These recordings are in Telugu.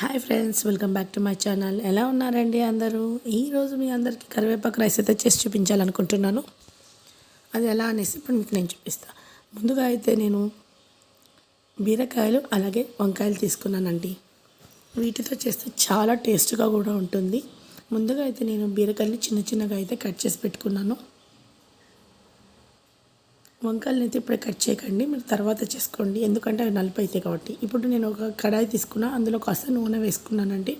Hi friends welcome back to my channel ఎలా ఉన్నారండి అందరూ? ఈరోజు మీ అందరికీ కరివేపాకు రైస్ అయితే చేసి చూపించాలనుకుంటున్నాను. అది ఎలా అనేసి ఇప్పుడు మీకు నేను చూపిస్తాను ముందుగా అయితే నేను బీరకాయలు అలాగే వంకాయలు తీసుకున్నానండి. వీటితో చేస్తే చాలా టేస్ట్గా కూడా ఉంటుంది. ముందుగా అయితే నేను బీరకాయలు చిన్న చిన్నగా అయితే కట్ చేసి పెట్టుకున్నాను. వంకాయలను అయితే ఇప్పుడే కట్ చేయకండి మీరు తర్వాత చేసుకోండి. ఎందుకంటే అవి నలుపు అవుతాయి కాబట్టి. ఇప్పుడు నేను ఒక కడాయి తీసుకున్నా అందులో కాస్త నూనె వేసుకున్నానండి.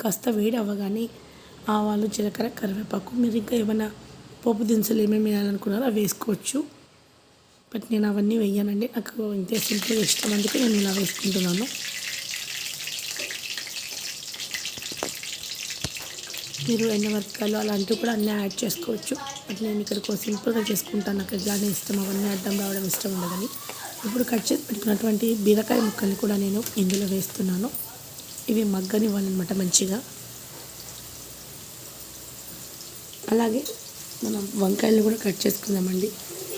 కాస్త వేడి అవ్వగానే ఆవాలు జీలకర్ర కరివేపాకు మీరు ఇంకా ఏమైనా పోపు దినుసులు ఏమేమి వేయాలనుకున్నారో అవి వేసుకోవచ్చు. బట్ నేను అవన్నీ వేయనండి. నాకు ఇంతే సింపుల్గా ఇష్టం. అందుకే నేను ఇలా వేసుకుంటున్నాను. మీరు ఎండమిరపకాయలు అలాంటివి కూడా అన్నీ యాడ్ చేసుకోవచ్చు. బట్ నేను ఇక్కడ సింపుల్గా చేసుకుంటాను. నాకు ఇలానే ఇష్టం అవన్నీ అడ్డం రావడం ఇష్టం ఉండదని. ఇప్పుడు కట్ చేసి పెట్టుకున్నటువంటి బీరకాయ ముక్కల్ని కూడా నేను ఇందులో వేస్తున్నాను. ఇవి మగ్గనివ్వాలన్నమాట మంచిగా. అలాగే మనం వంకాయలు కూడా కట్ చేసుకుందామండి.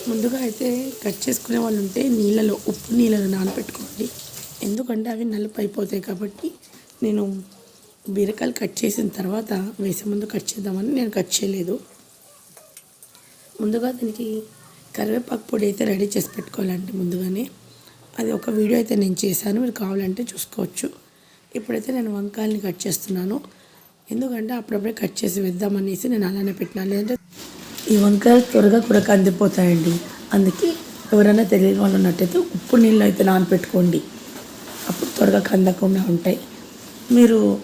ముందుగా అయితే కట్ చేసుకునే వాళ్ళు ఉంటే నీళ్ళలో ఉప్పు నీళ్ళలో నానబెట్టుకోండి ఎందుకంటే అవి నలుపు అయిపోతాయి కాబట్టి నేను బీరకాయలు కట్ చేసిన తర్వాత వేసే ముందు కట్ చేద్దామని నేను కట్ చేయలేదు. ముందుగా దీనికి కరివేపాకు పొడి అయితే రెడీ చేసి పెట్టుకోవాలండి ముందుగానే. అది ఒక వీడియో అయితే నేను చేశాను మీరు కావాలంటే చూసుకోవచ్చు. ఇప్పుడైతే నేను వంకాయలని కట్ చేస్తున్నాను. ఎందుకంటే అప్పుడప్పుడే కట్ చేసి వేద్దామనేసి నేను అలానే పెట్టినాను. లేదంటే ఈ వంకాయలు త్వరగా కూడా కందిపోతాయండి. అందుకే ఎవరైనా తెలియని వాళ్ళు ఉన్నట్టయితే ఉప్పు నీళ్ళు అయితే నానపెట్టుకోండి. అప్పుడు త్వరగా కందకుండా ఉంటాయి. మీరు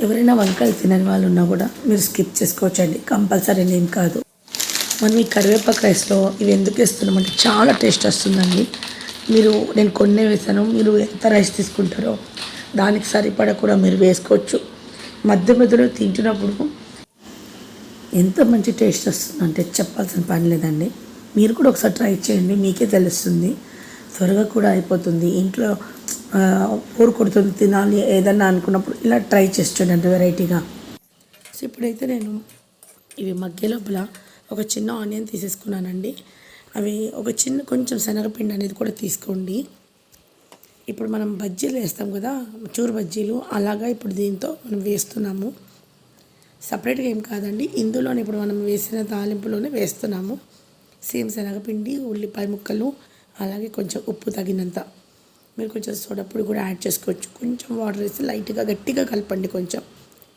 ఎవరైనా వంకాయలు తినని వాళ్ళు ఉన్నా కూడా మీరు స్కిప్ చేసుకోవచ్చండి. కంపల్సరీ ఏం కాదు. మనం ఈ కరివేపాకు రైస్లో ఇవి ఎందుకు వేస్తున్నామంటే చాలా టేస్ట్ వస్తుందండి. మీరు నేను కొన్నే వేసాను. మీరు ఎంత రైస్ తీసుకుంటారో దానికి సరిపడా కూడా మీరు వేసుకోవచ్చు. మధ్య మధ్యలో తింటున్నప్పుడు ఎంత మంచి టేస్ట్ వస్తుందంటే చెప్పాల్సిన పని లేదండి. మీరు కూడా ఒకసారి ట్రై చేయండి. మీకే తెలుస్తుంది. త్వరగా కూడా అయిపోతుంది. ఇంట్లో బోర్ కొడుతుంది తినాలి ఏదన్నా అనుకున్నప్పుడు ఇలా ట్రై చేసి చూడండి వెరైటీగా. సో ఇప్పుడైతే నేను ఇవి మగ్గే లోపల ఒక చిన్న ఆనియన్ తీసేసుకున్నానండి. అవి ఒక చిన్న కొంచెం శనగపిండి అనేది కూడా తీసుకోండి. ఇప్పుడు మనం బజ్జీలు వేస్తాం కదా చూరు బజ్జీలు అలాగా ఇప్పుడు దీంతో మనం వేస్తున్నాము. సపరేట్గా ఏం కాదండి ఇందులోనే ఇప్పుడు మనం వేసిన తాలింపులోనే వేస్తున్నాము. సేమ్ శనగపిండి ఉల్లిపాయ ముక్కలు అలాగే కొంచెం ఉప్పు తగినంత. మీరు కొంచెం సోడప్పుడు కూడా యాడ్ చేసుకోవచ్చు. కొంచెం వాటర్ వేసి లైట్గా గట్టిగా కలపండి కొంచెం.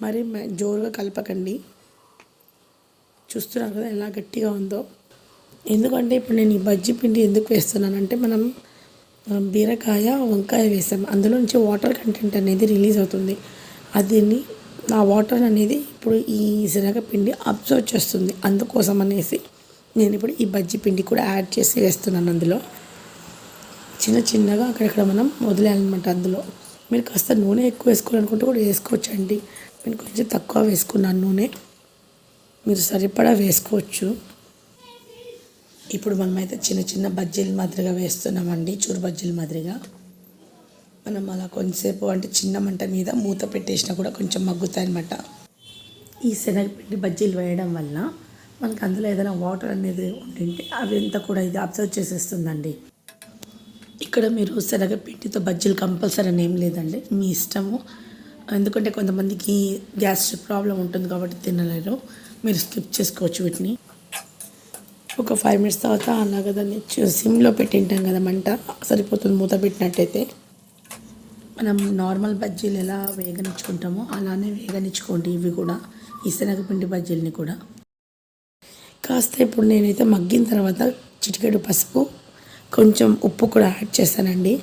మరి జోరుగా కలపకండి. చూస్తున్నారు కదా ఎలా గట్టిగా ఉందో. ఎందుకంటే ఇప్పుడు నేను ఈ బజ్జీ పిండి ఎందుకు వేస్తున్నానంటే మనం బీరకాయ వంకాయ వేసాం. అందులో నుంచి వాటర్ కంటెంట్ అనేది రిలీజ్ అవుతుంది. అదిని ఆ వాటర్ అనేది ఇప్పుడు ఈ శనగపిండి అబ్జర్వ్ చేస్తుంది. అందుకోసం అనేసి నేను ఇప్పుడు ఈ బజ్జీ పిండి కూడా యాడ్ చేసి వేస్తున్నాను అందులో. చిన్న చిన్నగా అక్కడక్కడ మనం వదిలేయాలన్నమాట అందులో. మీరు కాస్త నూనె ఎక్కువ వేసుకోవాలనుకుంటే కూడా వేసుకోవచ్చండి. నేను కొంచెం తక్కువ వేసుకున్నాను నూనె. మీరు సరిపడా వేసుకోవచ్చు. ఇప్పుడు మనమైతే చిన్న చిన్న బజ్జీల మాదిరిగా వేస్తున్నామండి చూరు బజ్జీల మాదిరిగా. మనం అలా కొంచెంసేపు అంటే చిన్న మంట మీద మూత పెట్టేసినా కూడా కొంచెం మగ్గుతాయి అనమాట ఈ శనగపిండి బజ్జీలు వేయడం వల్ల మనకు అందులో ఏదైనా వాటర్ అనేది ఉంటుంటే అవి ఎంత కూడా ఇది అబ్జర్వ్ చేసేస్తుందండి. ఇక్కడ మీరు శనగపిండితో బజ్జీలు కంపల్సరీ అని ఏం లేదండి. మీ ఇష్టము. ఎందుకంటే కొంతమందికి గ్యాస్ ప్రాబ్లం ఉంటుంది కాబట్టి తినలేరు. మీరు స్కిప్ చేసుకోవచ్చు వీటిని. ఒక ఫైవ్ మినిట్స్ తర్వాత అలాగే దాన్ని సిమ్లో పెట్టింటాం కదా మంట. సరిపోతుంది మూత పెట్టినట్టయితే. మనం నార్మల్ బజ్జీలు ఎలా వేగనిచ్చుకుంటామో అలానే వేగనిచ్చుకోండి ఇవి కూడా. ఈ శనగపిండి బజ్జీలని కూడా. కాస్త ఇప్పుడు నేనైతే మగ్గిన తర్వాత చిటికెడు పసుపు కొంచెం ఉప్పు కూడా యాడ్ చేశానండి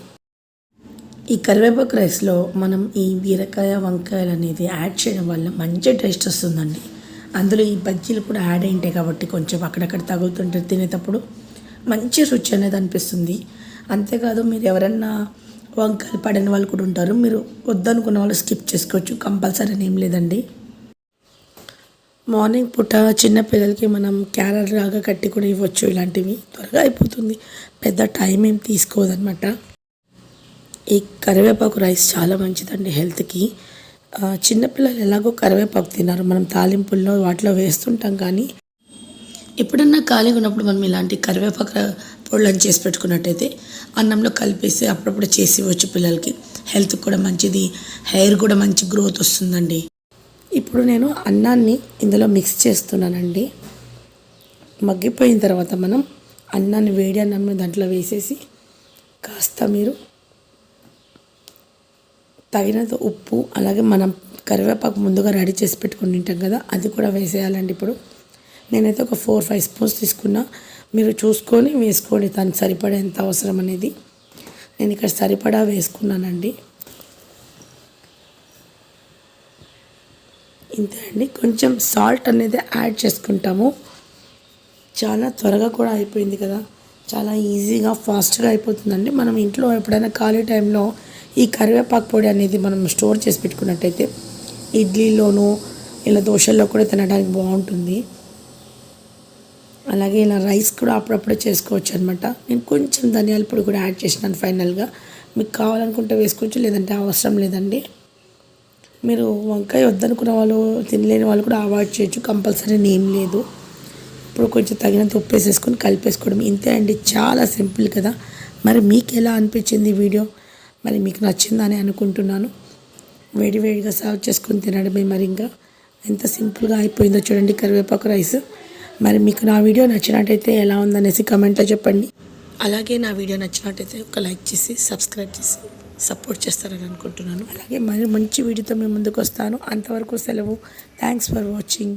ఈ కరివేపాకు రైస్లో మనం ఈ బీరకాయ వంకాయలు అనేది యాడ్ చేయడం వల్ల మంచి టేస్ట్ వస్తుందండి. అందులో ఈ బజ్జీలు కూడా యాడ్ అయింటాయి కాబట్టి కొంచెం అక్కడక్కడ తగులుతుంటే తినేటప్పుడు మంచి రుచి అనేది అనిపిస్తుంది. అంతేకాదు మీరు ఎవరన్నా వంకాయలు పడని వాళ్ళు కూడా ఉంటారు. మీరు వద్దనుకున్న వాళ్ళు స్కిప్ చేసుకోవచ్చు. కంపల్సరీ అని ఏం లేదండి. మార్నింగ్ పూట చిన్న పిల్లలకి మనం క్యారెట్ లాగా కట్టి కూడా ఇవ్వచ్చు ఇలాంటివి. త్వరగా అయిపోతుంది. పెద్ద టైం ఏం తీసుకోదనమాట ఈ కరివేపాకు రైస్ చాలా మంచిదండి హెల్త్కి. చిన్నపిల్లలు ఎలాగో కరివేపాకు తిన్నారు. మనం తాలింపుల్లో వాటిలో వేస్తుంటాం కానీ ఎప్పుడన్నా ఖాళీగా ఉన్నప్పుడు మనం ఇలాంటి కరివేపాకు పొళ్ళని చేసి పెట్టుకున్నట్టయితే అన్నంలో కలిపేసి అప్పుడప్పుడు చేసి ఇవ్వచ్చు పిల్లలకి. హెల్త్ కూడా మంచిది. హెయిర్ కూడా మంచి గ్రోత్ వస్తుందండి. ఇప్పుడు నేను అన్నాన్ని ఇందులో మిక్స్ చేస్తున్నానండి. మగ్గిపోయిన తర్వాత మనం అన్నాన్ని వేడి అన్నం దాంట్లో వేసేసి కాస్త మీరు తగినంత ఉప్పు అలాగే మనం కరివేపాకు ముందుగా రెడీ చేసి పెట్టుకుని ఉంటాం కదా అది కూడా వేసేయాలండి ఇప్పుడు. నేనైతే ఒక ఫోర్ ఫైవ్ స్పూన్స్ తీసుకున్నా. మీరు చూసుకొని వేసుకోండి దానికి సరిపడే ఎంత అవసరం అనేది. నేను ఇక్కడ సరిపడా వేసుకున్నానండి. ఇంతే అండి కొంచెం సాల్ట్ అనేది యాడ్ చేసుకుంటాము. చాలా త్వరగా కూడా అయిపోయింది కదా. చాలా ఈజీగా ఫాస్ట్గా అయిపోతుందండి. మనం ఇంట్లో ఎప్పుడైనా ఖాళీ టైంలో ఈ కరివేపాకు పొడి అనేది మనం స్టోర్ చేసి పెట్టుకున్నట్టయితే ఇడ్లీలోనూ ఇలా దోశల్లో కూడా తినడానికి బాగుంటుంది. అలాగే ఇలా రైస్ కూడా అప్పుడప్పుడే చేసుకోవచ్చు అనమాట నేను కొంచెం ధనియాల పొడి కూడా యాడ్ చేసినాను ఫైనల్గా మీకు కావాలనుకుంటే వేసుకోవచ్చు లేదంటే అవసరం లేదండి. మీరు వంకాయ వద్దనుకున్న వాళ్ళు తినలేని వాళ్ళు కూడా అవాయిడ్ చేయొచ్చు. కంపల్సరీ ఏం లేదు. ఇప్పుడు కొంచెం తగినంత ఉప్పు వేసేసుకొని కలిపేసుకోవడం. ఇంతే అండి. చాలా సింపుల్ కదా. మరి మీకు ఎలా అనిపించింది వీడియో? మరి మీకు నచ్చిందని అనుకుంటున్నాను. వేడి వేడిగా సర్వ్ చేసుకొని తినడమే మరి ఇంకా. ఎంత సింపుల్గా అయిపోయిందో చూడండి కరివేపాకు రైస్. మరి మీకు నా వీడియో నచ్చినట్టయితే ఎలా ఉందనేసి కమెంట్లో చెప్పండి. అలాగే నా వీడియో నచ్చినట్టయితే ఒక లైక్ చేసి సబ్స్క్రైబ్ చేసి. సపోర్ట్ చేస్తారని అనుకుంటున్నాను. అలాగే మరి మంచి వీడియోతో మేము ముందుకు వస్తాను. అంతవరకు సెలవు. Thanks for watching